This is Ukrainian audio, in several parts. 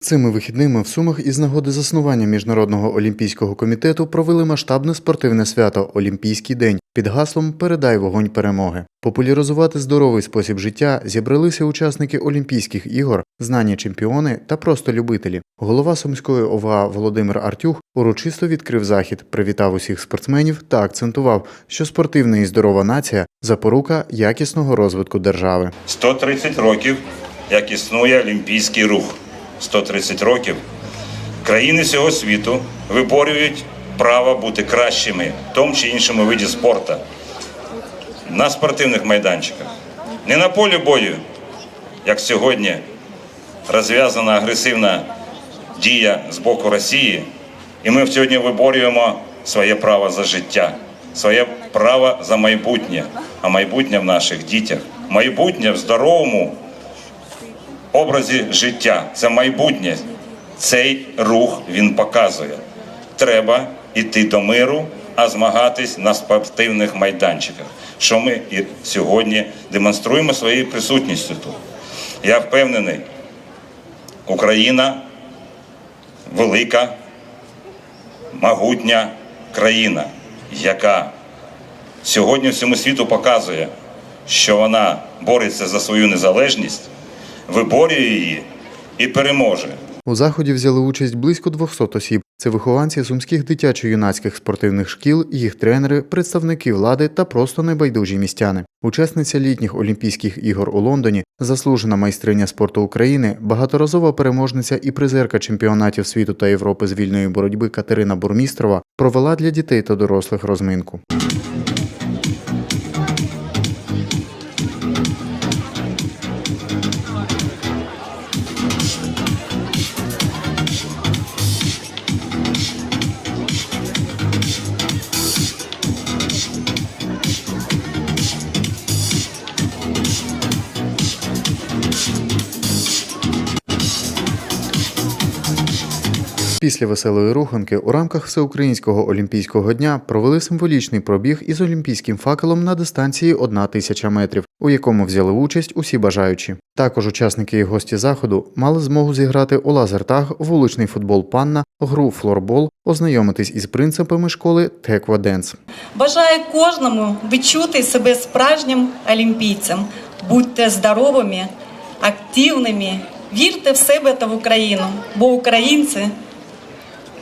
Цими вихідними в Сумах із нагоди заснування Міжнародного олімпійського комітету провели масштабне спортивне свято Олімпійський день під гаслом Передай вогонь перемоги. Популяризувати здоровий спосіб життя зібралися учасники Олімпійських ігор, знані чемпіони та просто любителі. Голова Сумської ОВА Володимир Артюх урочисто відкрив захід, привітав усіх спортсменів та акцентував, що спортивна і здорова нація запорука якісного розвитку держави. 130 років, як існує олімпійський рух. 130 років країни всього світу виборюють право бути кращими в тому чи іншому виді спорту на спортивних майданчиках. Не на полі бою, як сьогодні розв'язана агресивна дія з боку Росії, і ми сьогодні виборюємо своє право за життя, своє право за майбутнє, а майбутнє в наших дітях, майбутнє в здоровому образі життя. Це майбутнє. Цей рух він показує. Треба йти до миру, а змагатись на спортивних майданчиках, що ми і сьогодні демонструємо своєю присутністю тут. Я впевнений, Україна велика, могутня країна, яка сьогодні всьому світу показує, що вона бореться за свою незалежність, виборює її і переможе. У заході взяли участь близько 200 осіб. Це вихованці сумських дитячо-юнацьких спортивних шкіл, їх тренери, представники влади та просто небайдужі містяни. Учасниця літніх Олімпійських ігор у Лондоні, заслужена майстриня спорту України, багаторазова переможниця і призерка чемпіонатів світу та Європи з вільної боротьби Катерина Бурмістрова провела для дітей та дорослих розминку. Після веселої руханки у рамках Всеукраїнського олімпійського дня провели символічний пробіг із олімпійським факелом на дистанції 1 тисяча метрів, у якому взяли участь усі бажаючі. Також учасники і гості заходу мали змогу зіграти у лазертаг, вуличний футбол панна, гру флорбол, ознайомитись із принципами школи Текваденс. Бажаю кожному відчути себе справжнім олімпійцем. Будьте здоровими, активними, вірте в себе та в Україну, бо українці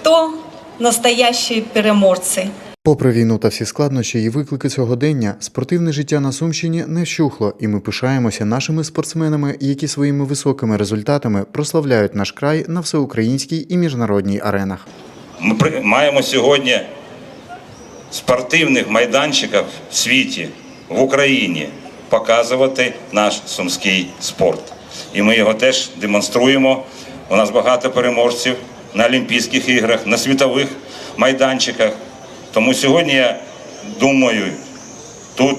то настоящі переможці. Попри війну та всі складнощі і виклики сьогодення, спортивне життя на Сумщині не вщухло, і ми пишаємося нашими спортсменами, які своїми високими результатами прославляють наш край на всеукраїнській і міжнародній аренах. Ми при- маємо сьогодні спортивних майданчиках в світі, в Україні показувати наш сумський спорт. І ми його теж демонструємо. У нас багато переможців на Олімпійських іграх, на світових майданчиках. Тому сьогодні я думаю, тут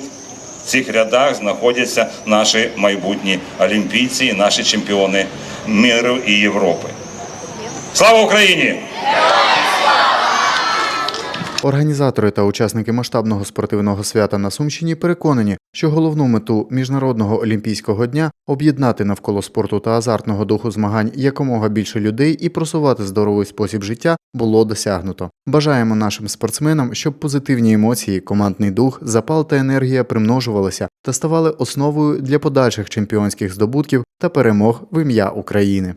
в цих рядах знаходяться наші майбутні олімпійці, наші чемпіони миру і Європи. Слава Україні! Організатори та учасники масштабного спортивного свята на Сумщині переконані, що головну мету міжнародного олімпійського дня об'єднати навколо спорту та азартного духу змагань якомога більше людей і просувати здоровий спосіб життя було досягнуто. Бажаємо нашим спортсменам, щоб позитивні емоції, командний дух, запал та енергія примножувалися та ставали основою для подальших чемпіонських здобутків та перемог в ім'я України.